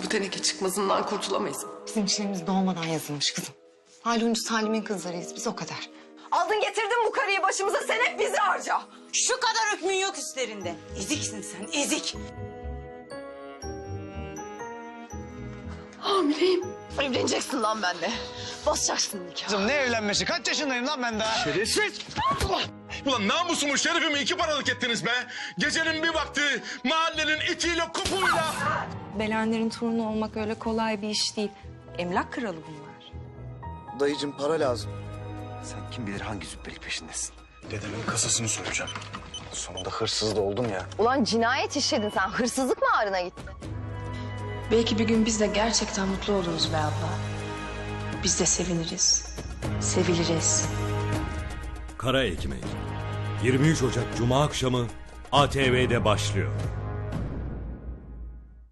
teneke çıkmazından kurtulamayız. Bizim işlerimiz doğmadan yazılmış kızım. Haluncu Salim'in kızlarıyız biz o kadar. Aldın getirdin bu karıyı başımıza sen hep bizi harca. Şu kadar hükmün yok üstlerinde. Eziksin sen, ezik. Hamileyim. Evleneceksin lan benimle. Basacaksın nikah. Kızım ne evlenmesi? Kaç yaşındayım lan ben daha? Şerefsiz! Ulan namusumu şerefimi iki paralık ettiniz be. Gecenin bir vakti mahallenin itiyle. Belenlerin torunu olmak öyle kolay bir iş değil. Emlak kralı bunlar. Dayıcım para lazım. Sen kim bilir hangi züppelik peşindesin. Dedemin kasasını soyacağım. Sonunda hırsız da oldum ya. Ulan cinayet işledin sen. Hırsızlık mı ağrına gitti? Belki bir gün biz de gerçekten mutlu oluruz be abla. Biz de seviniriz. Seviliriz. Kara Ekmek 23 Ocak Cuma akşamı ATV'de başlıyor.